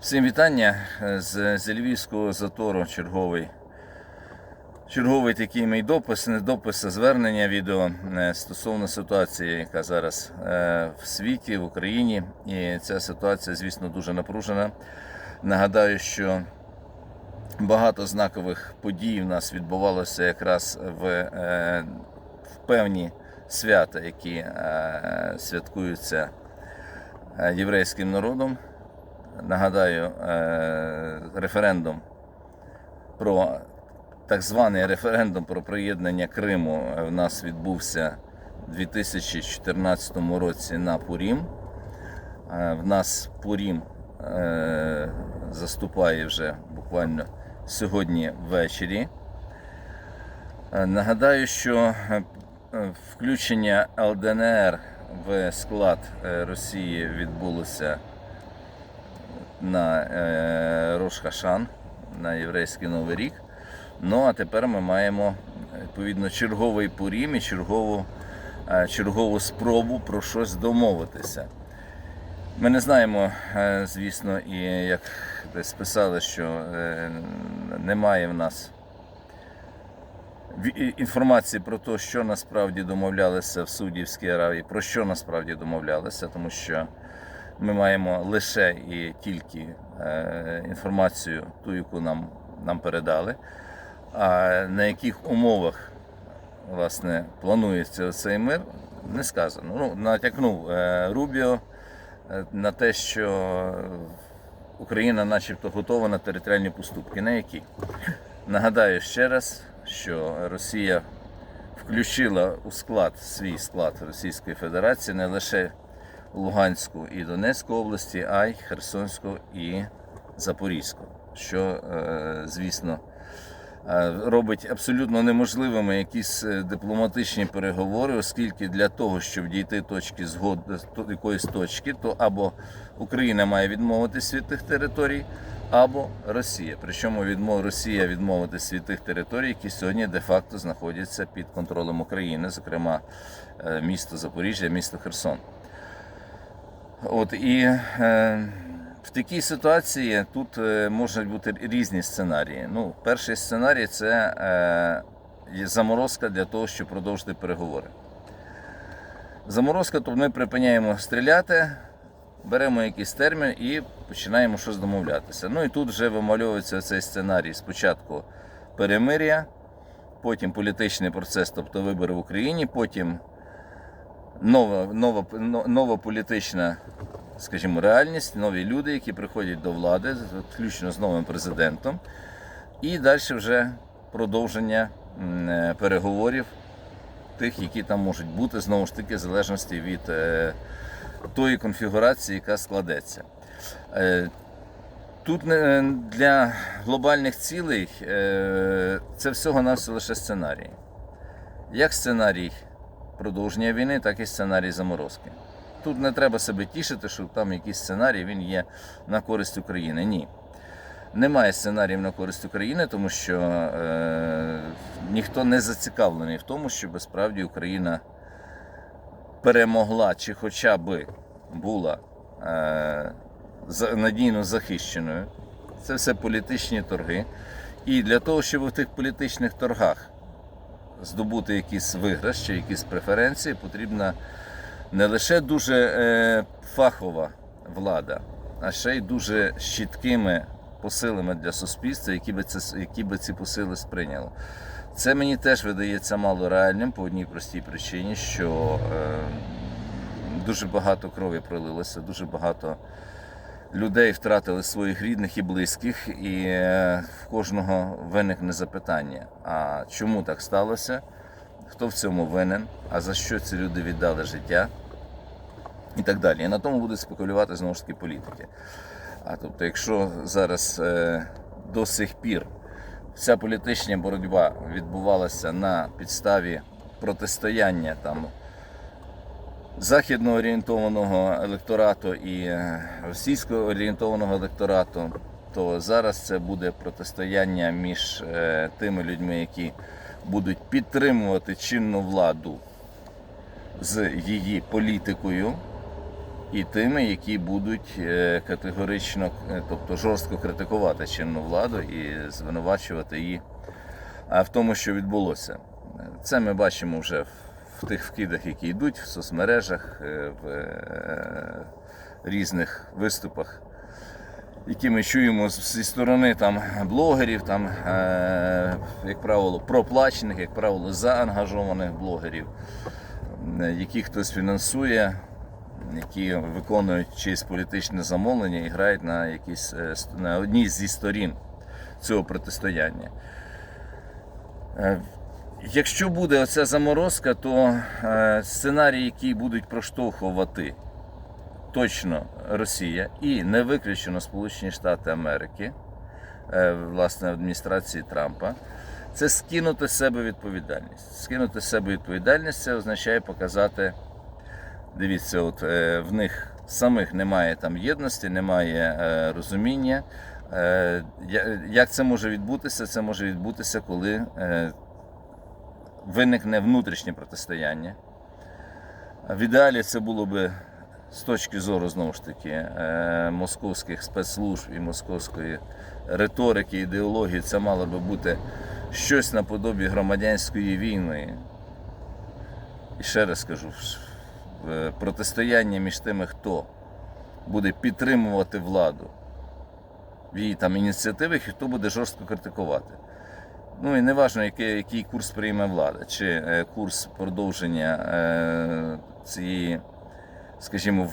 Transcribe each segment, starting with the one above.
Всім вітання з, з Львівського затору. Черговий, черговий такий мій допис, не допис, а звернення відео е, стосовно ситуації, яка зараз е, в світі, в Україні. І ця ситуація, звісно, дуже напружена. Нагадаю, що багато знакових подій у нас відбувалося якраз в, е, в певні свята, які е, святкуються е, єврейським народом. Нагадаю, е, референдум про так званий референдум про приєднання Криму в нас відбувся у 2014 році на Пурім. Е, В нас Пурім е, заступає вже буквально сьогодні ввечері. Е, Нагадаю, що е, включення ЛДНР в склад е, Росії відбулося на е, Рош-Хашан, на єврейський Новий рік. Ну а тепер ми маємо відповідно черговий порім і чергову, е, чергову спробу про щось домовитися. Ми не знаємо, е, звісно, і як десь писали, що е, немає в нас інформації про те, що насправді домовлялися в Судівській Аравії, про що насправді домовлялися, тому що ми маємо лише і тільки е, інформацію, ту, яку нам, нам передали. А на яких умовах власне планується цей мир, не сказано. Ну, натякнув е, Рубіо е, на те, що Україна, начебто, готова на територіальні поступки. На які? Нагадаю ще раз, що Росія включила у склад свій склад Російської Федерації не лише Луганську і Донецьку області, а й Херсонську і Запорізьку, що, е, звісно, е, робить абсолютно неможливими якісь е, дипломатичні переговори, оскільки для того, щоб дійти точки згоди до якоїсь точки, то або Україна має відмовитись від тих територій, або Росія. Причому відмов Росія відмовитись від тих територій, які сьогодні де-факто знаходяться під контролем України, зокрема місто Запоріжжя, місто Херсон. От і е, в такій ситуації тут е, можуть бути різні сценарії. Ну, перший сценарій це е, заморозка для того, щоб продовжити переговори. Заморозка, тобто ми припиняємо стріляти, беремо якийсь термін і починаємо щось домовлятися. Ну і тут вже вимальовується цей сценарій. Спочатку перемир'я, потім політичний процес, тобто вибори в Україні, потім нова, нова, нова політична, скажімо, реальність, нові люди, які приходять до влади, включно з новим президентом, і далі вже продовження е, переговорів, тих, які там можуть бути, знову ж таки, в залежності від е, тої конфігурації, яка складеться. Е, Тут для глобальних цілей це всього-навсього лише сценарій. Як сценарій продовження війни, так і сценарій заморозки. Тут не треба себе тішити, що там якийсь сценарій він є на користь України. Ні. Немає сценаріїв на користь України, тому що е, ніхто не зацікавлений в тому, щоб справді Україна перемогла чи хоча б була е, надійно захищеною. Це все політичні торги. І для того, щоб в тих політичних торгах здобути якийсь виграш чи якісь преференції, потрібна не лише дуже е, фахова влада, а ще й дуже з чіткими посилами для суспільства, які би, це, які би ці посили сприйняли. Це мені теж видається мало реальним по одній простій причині, що е, дуже багато крові пролилося, дуже багато людей втратили своїх рідних і близьких, і е, в кожного виникне запитання: а чому так сталося? Хто в цьому винен? А за що ці люди віддали життя? І так далі. І на тому будуть спекулювати знову ж таки політики. А тобто, якщо зараз е, до сих пір вся політична боротьба відбувалася на підставі протистояння там західно орієнтованого електорату і е, російсько орієнтованого електорату, то зараз це буде протистояння між е, тими людьми, які будуть підтримувати чинну владу з її політикою, і тими, які будуть е, категорично, тобто жорстко критикувати чинну владу і звинувачувати її в тому, що відбулося. Це ми бачимо вже в- в тих вкидах, які йдуть в соцмережах, е, в е, різних виступах, які ми чуємо зі сторони там, блогерів, там, е, як правило, проплачених, як правило, заангажованих блогерів, які хтось фінансує, які виконують чиєсь політичне замовлення і грають на, якісь, на одній зі сторін цього протистояння. Якщо буде оця заморозка, то е, сценарій, який будуть проштовхувати точно Росія і не виключено Сполучені Штати Америки, е, власне, адміністрації Трампа, це скинути з себе відповідальність. Скинути з себе відповідальність це означає показати, дивіться, от е, в них самих немає там єдності, немає розуміння. Як це може відбутися? Це може відбутися, коли виникне внутрішнє протистояння. В ідеалі це було би з точки зору знову ж таки е, московських спецслужб і московської риторики, ідеології, це мало би бути щось наподобі громадянської війни. І ще раз скажу, в- протистояння між тими, хто буде підтримувати владу в її там ініціативах, і хто буде жорстко критикувати. Ну і неважно, який, який курс прийме влада, чи е, курс продовження е, цієї, скажімо,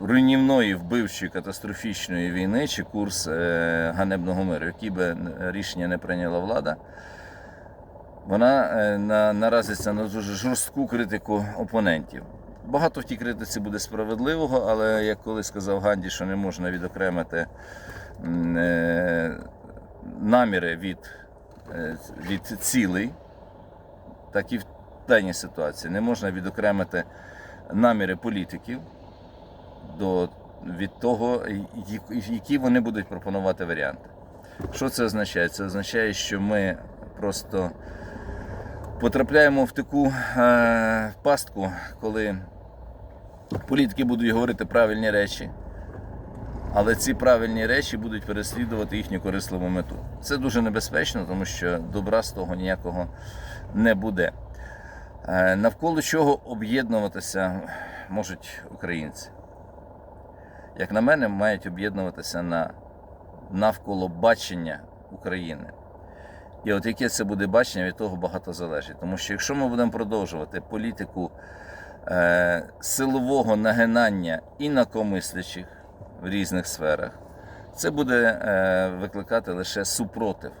руйнівної, вбивчої, катастрофічної війни, чи курс е, ганебного миру, який би рішення не прийняла влада, вона наразиться на дуже жорстку критику опонентів. Багато в тій критиці буде справедливого, але як колись сказав Ганді, що не можна відокремити наміри від від цілей, так і в даній ситуації. Не можна відокремити наміри політиків до, від того, які вони будуть пропонувати варіанти. Що це означає? Це означає, що ми просто потрапляємо в таку е, пастку, коли політики будуть говорити правильні речі. Але ці правильні речі будуть переслідувати їхню корисливу мету. Це дуже небезпечно, тому що добра з того ніякого не буде. Е, Навколо чого об'єднуватися можуть українці? Як на мене, мають об'єднуватися на навколо бачення України. І от яке це буде бачення, від того багато залежить. Тому що якщо ми будемо продовжувати політику е, силового нагинання інакомислячих в різних сферах, це буде е, викликати лише супротив.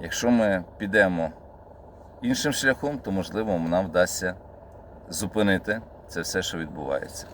Якщо ми підемо іншим шляхом, то можливо нам вдасться зупинити це все, що відбувається.